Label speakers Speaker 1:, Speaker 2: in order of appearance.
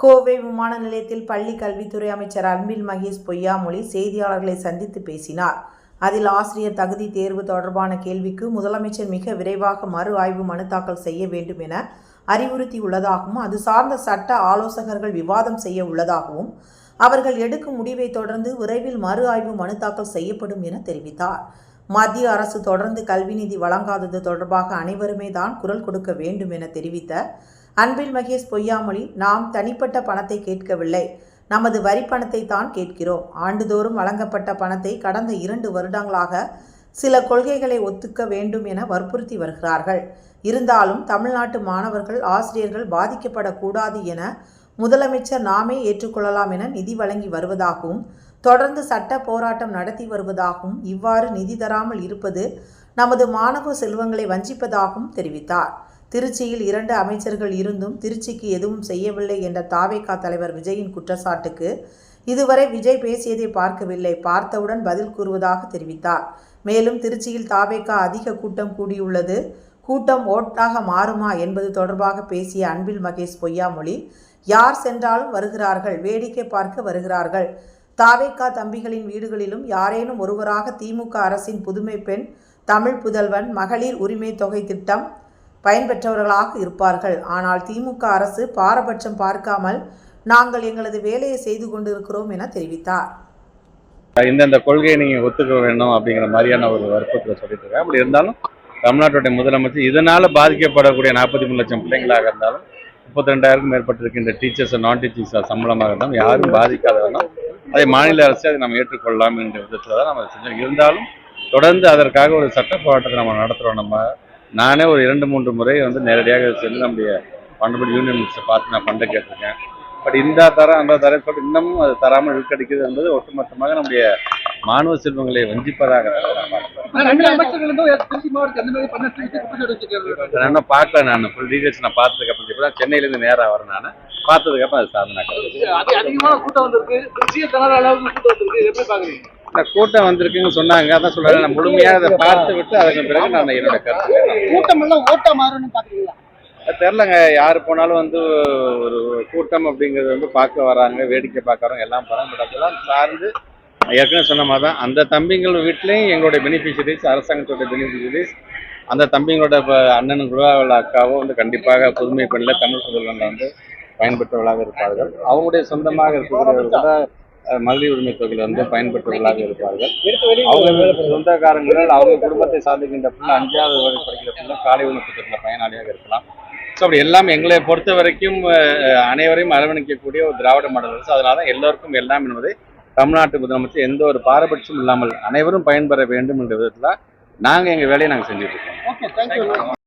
Speaker 1: கோவை விமான நிலையத்தில் பள்ளி கல்வித்துறை அமைச்சர் அன்பில் மகேஷ் பொய்யாமொழி செய்தியாளர்களை சந்தித்து பேசினார். அதில் ஆசிரியர் தகுதி தேர்வு தொடர்பான கேள்விக்கு முதலமைச்சர் மிக விரைவாக மறு ஆய்வு மனு தாக்கல் செய்ய வேண்டும் என அறிவுறுத்தியுள்ளதாகவும் அது சார்ந்த சட்ட ஆலோசகர்கள் விவாதம் செய்ய உள்ளதாகவும் அவர்கள் எடுக்கும் முடிவை தொடர்ந்து விரைவில் மறு ஆய்வு மனு தாக்கல் செய்யப்படும் என தெரிவித்தார். மத்திய அரசு தொடர்ந்து கல்வி நிதி வழங்காதது தொடர்பாக அனைவருமே தான் குரல் கொடுக்க வேண்டும் என தெரிவித்த அன்பில் மகேஷ் பொய்யாமொழி நாம் தனிப்பட்ட பணத்தை கேட்கவில்லை. நமது வரி பணத்தை தான் கேட்கிறோம். ஆண்டுதோறும் வழங்கப்பட்ட பணத்தை கடந்த இரண்டு வருடங்களாக சில கொள்கைகளை ஒத்துக்க வேண்டும் என வற்புறுத்தி வருகிறார்கள். இருந்தாலும் தமிழ்நாட்டு மாணவர்கள் ஆசிரியர்கள் பாதிக்கப்படக்கூடாது என முதலமைச்சர் நாமே ஏற்றுக்கொள்ளலாம் என நிதி வழங்கி வருவதாகவும் தொடர்ந்து சட்ட போராட்டம் நடத்தி வருவதாகவும் இவ்வாறு நிதி தராமல் இருப்பது நமது மாணவ செல்வங்களை வஞ்சிப்பதாகவும் தெரிவித்தார். திருச்சியில் இரண்டு அமைச்சர்கள் இருந்தும் திருச்சிக்கு எதுவும் செய்யவில்லை என்ற தாவேகா தலைவர் விஜயின் குற்றச்சாட்டுக்கு இதுவரை விஜய் பேசியதை பார்க்கவில்லை. பார்த்தவுடன் பதில் கூறுவதாக தெரிவித்தார். மேலும் திருச்சியில் தாவேகா அதிக கூட்டம் கூடியுள்ளது. கூட்டம் ஓட்டாக மாறுமா என்பது தொடர்பாக பேசிய அன்பில் மகேஷ் பொய்யாமொழி யார் சென்றாலும் வருகிறார்கள் வேடிக்கை பார்க்க வருகிறார்கள். தாவேக்கா தம்பிகளின் வீடுகளிலும் யாரேனும் ஒருவராக திமுக அரசின் புதுமை பெண் தமிழ் புதல்வன் மகளிர் உரிமை தொகை திட்டம் பயன்பெற்றவர்களாக இருப்பார்கள். ஆனால் திமுக அரசு பாரபட்சம் பார்க்காமல் நாங்கள் எங்களது வேலையை செய்து கொண்டிருக்கிறோம் என தெரிவித்தார்.
Speaker 2: இந்தந்த கொள்கையை நீங்க ஒத்துக்க வேணும் அப்படிங்கிற மாதிரியான ஒரு வற்புறுத்தலை சொல்லிட்டு இருக்கேன் அப்படி இருந்தாலும் தமிழ்நாட்டுடைய முதலமைச்சர் இதனால பாதிக்கப்படக்கூடிய நாற்பத்தி மூணு லட்சம் பிள்ளைங்களாக இருந்தாலும் முப்பத்தி ரெண்டாயிரக்கும் மேற்பட்டிருக்கின்ற டீச்சர்ஸ் நான் டீச்சர்ஸ் சம்பளமாக இருந்தாலும் யாரும் பாதிக்காத அதை மாநில அரசு அதை நம்ம ஏற்றுக்கொள்ளலாம் என்ற விதத்தில் தான் நம்ம செஞ்சோம். இருந்தாலும் தொடர்ந்து அதற்காக ஒரு சட்ட போராட்டத்தை நம்ம நடத்துகிறோம் நம்ம நானே ஒரு இரண்டு மூன்று முறை வந்து நேரடியாக சென்று நம்முடைய பண்டபடி யூனியன் மினிஸ்டர் பார்த்து நான் ஃபண்டை கேட்டிருக்கேன். பட் இந்த தரம் அந்த தரம் சொல்லிட்டு இன்னமும் அது தராமல் இழுக்கடிக்கிறது என்பது ஒட்டுமொத்தமாக நம்முடைய மாணவ செல்வங்களை வஞ்சிப்பதாக நான்
Speaker 3: சொல்லி
Speaker 2: பார்க்கல நான். ஃபுல் டீடைல்ஸ் நான் பார்த்ததுக்கு அப்புறம் இப்போ சென்னையிலேருந்து நேராக வரேன் நான். பார்த்ததுக்கு அப்புறம் அது சாதனை.
Speaker 3: அது அதிகமான கூட்டம் வந்திருக்கு.
Speaker 2: இந்த கூட்டம் வந்திருக்குன்னு சொன்னாங்க. அதான் சொல்றாங்க நான் முழுமையாக அதை பார்த்து விட்டு அதுக்கு பிறகு நான் என்னோட கருத்து
Speaker 3: கூட்டம் எல்லாம் ஓட்ட மாறும்னு பாக்குறீங்களா
Speaker 2: தெரிலங்க யார் போனாலும் வந்து ஒரு கூட்டம் அப்படிங்கிறது வந்து பார்க்க வராங்க. வேடிக்கை பார்க்கறவங்க எல்லாம் போகிறாங்க பட் அதெல்லாம் சார்ந்து ஏற்கனவே சொன்ன மாதிரி தான் அந்த தம்பிங்கள் வீட்லேயும் எங்களுடைய பெனிஃபிஷரிஸ் அரசாங்கத்தோட பெனிஃபிஷரிஸ் அந்த தம்பிங்களோட இப்போ அண்ணனுங்களோ இல்லை அக்காவோ வந்து கண்டிப்பாக புதுமை பெண்ணில் தமிழ் புதல்வனில் வந்து பயன்பெற்றவர்களாக இருப்பார்கள். அவங்களுடைய சொந்தமாக இருக்கக்கூடியவர்கள் கூட மகளிர் உரிமை தொகையில் வந்து பயன்பெற்றவர்களாக இருப்பார்கள். அவங்க சொந்தக்காரங்கள் அவங்க குடும்பத்தை சார்ந்துக்கின்ற பிள்ளை அஞ்சாவது வரை படிக்கிற பிள்ளை காலை உணவு திட்டத்தில் பயனாளியாக இருக்கலாம். ஸோ அப்படி எல்லாம் எங்களை பொறுத்த வரைக்கும் அனைவரையும் அரவணைக்கக்கூடிய ஒரு திராவிட மாடல் அரசு. அதனால தான் எல்லோருக்கும் எல்லாம் என்பதை தமிழ்நாட்டு முதலமைச்சர் எந்த ஒரு பாரபட்சம் இல்லாமல் அனைவரும் பயன்பெற வேண்டும் என்ற விதத்தில் நாங்கள் எங்கள் வேலையை நாங்கள் செஞ்சுட்டு இருக்கோம்.